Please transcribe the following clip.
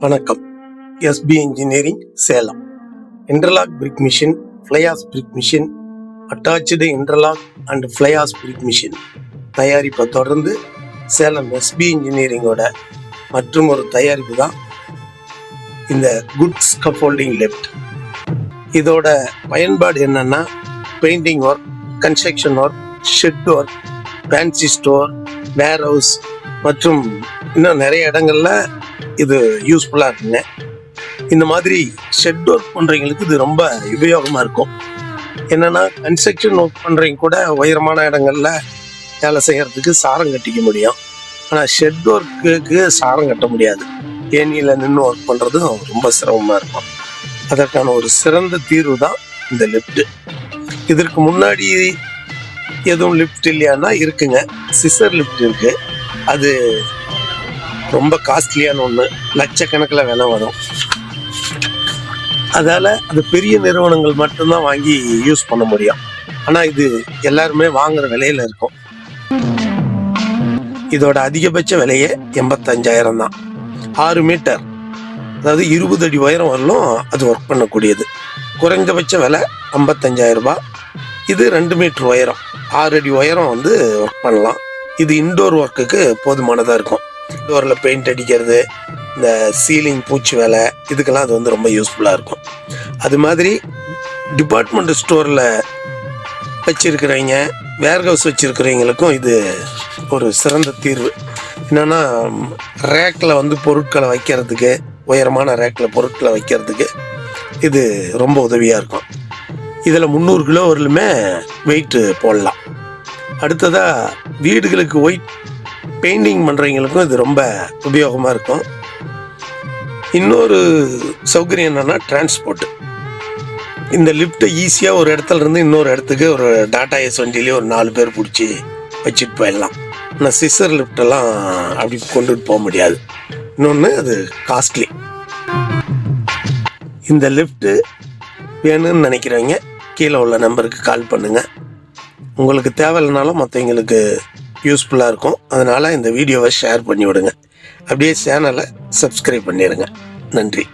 வணக்கம். SP engineering Salem. Interlock brick machine fly ash brick machine attach interlock and fly ash brick machine தயாரிப்பை தொடர்ந்து Salem SP இன்ஜினியரிங்கோட மற்றும் ஒரு தயாரிப்பு தான் இந்த குட் ஸ்கஃபோல்டிங் லெஃப்ட் இதோட பயன்பாடு என்னன்னா painting work construction work shed work fancy store warehouse மற்றும் இன்னும் நிறைய இடங்கள்ல இது யூஸ்ஃபுல்லாக இருக்குங்க. இந்த மாதிரி ஷெட் ஒர்க் பண்ணுறவங்களுக்கு இது ரொம்ப உபயோகமாக இருக்கும். என்னென்னா கன்ஸ்ட்ரக்ஷன் ஒர்க் பண்ணுறவங்க கூட உயரமான இடங்களில் வேலை செய்கிறதுக்கு சாரம் கட்டிக்க முடியும். ஆனால் ஷெட் ஒர்க்குக்கு சாரம் கட்ட முடியாது. ஏனியில் நின்று ஒர்க் பண்ணுறதும் ரொம்ப சிரமமாக இருக்கும். அதற்கான ஒரு சிறந்த தீர்வு தான் இந்த லிஃப்ட்டு இதற்கு முன்னாடி எதுவும் லிஃப்ட் இல்லையானா இருக்குங்க. சிசர் லிஃப்ட் இருக்குது அது ரொம்ப காஸ்ட்லியான ஒன்று லட்சக்கணக்கில் விலை வரும். அதால் அது பெரிய நிறுவனங்கள் மட்டும்தான் வாங்கி யூஸ் பண்ண முடியும். ஆனால் இது எல்லாருமே வாங்குற விலையில இருக்கும். இதோட அதிகபட்ச விலையே எண்பத்தஞ்சாயிரம் தான். ஆறு மீட்டர் அதாவது இருபது அடி உயரம் வரலும் அது ஒர்க் பண்ணக்கூடியது. குறைந்தபட்ச விலை ஐம்பத்தஞ்சாயிரம் ரூபாய். இது ரெண்டு மீட்டர் உயரம். ஆறு அடி உயரம் வந்து ஒர்க் பண்ணலாம். இது இன்டோர் ஒர்க்குக்கு போதுமானதாக இருக்கும். டோரில் பெயிண்ட் அடிக்கிறது இந்த சீலிங் பூச்சி வேலை இதுக்கெல்லாம் அது வந்து ரொம்ப யூஸ்ஃபுல்லாக இருக்கும். அது மாதிரி டிபார்ட்மெண்ட் ஸ்டோரில் வச்சுருக்கிறவங்க வேர் ஹவுஸ் வச்சுருக்கிறவங்களுக்கும் இது ஒரு சிறந்த தீர்வு. என்னென்னா ரேக்கில் வந்து பொருட்களை வைக்கிறதுக்கு உயரமான ரேக்கில் பொருட்களை வைக்கிறதுக்கு இது ரொம்ப உதவியாக இருக்கும். இதில் முந்நூறு கிலோ வரலுமே வெயிட்டு போடலாம். அடுத்ததாக வீடுகளுக்கு ஒயிட் பெயிண்டிங் பண்ணுறவங்களுக்கும் இது ரொம்ப உபயோகமாக இருக்கும். இன்னொரு சௌகரியம் என்னென்னா டிரான்ஸ்போர்ட் இந்த லிஃப்ட்டை ஈஸியாக ஒரு இடத்துல இருந்து இன்னொரு இடத்துக்கு ஒரு டாட்டா எஸ் வண்டியிலேயே ஒரு நாலு பேர் பிடிச்சி வச்சுட்டு போயிடலாம். ஆனால் சிசர் லிஃப்டெல்லாம் அப்படி கொண்டுட்டு போக முடியாது. இன்னொன்று அது காஸ்ட்லி இந்த லிஃப்ட்டு வேணும்னு நினைக்கிறவங்க கீழே உள்ள நம்பருக்கு கால் பண்ணுங்கள் உங்களுக்கு தேவையில்லைனாலும் மற்றவங்களுக்கு யூஸ்ஃபுல்லாக இருக்கும். அதனால் இந்த வீடியோவை ஷேர் பண்ணி விடுங்க அப்படியே சேனலை சப்ஸ்கிரைப் பண்ணிடுங்க நன்றி.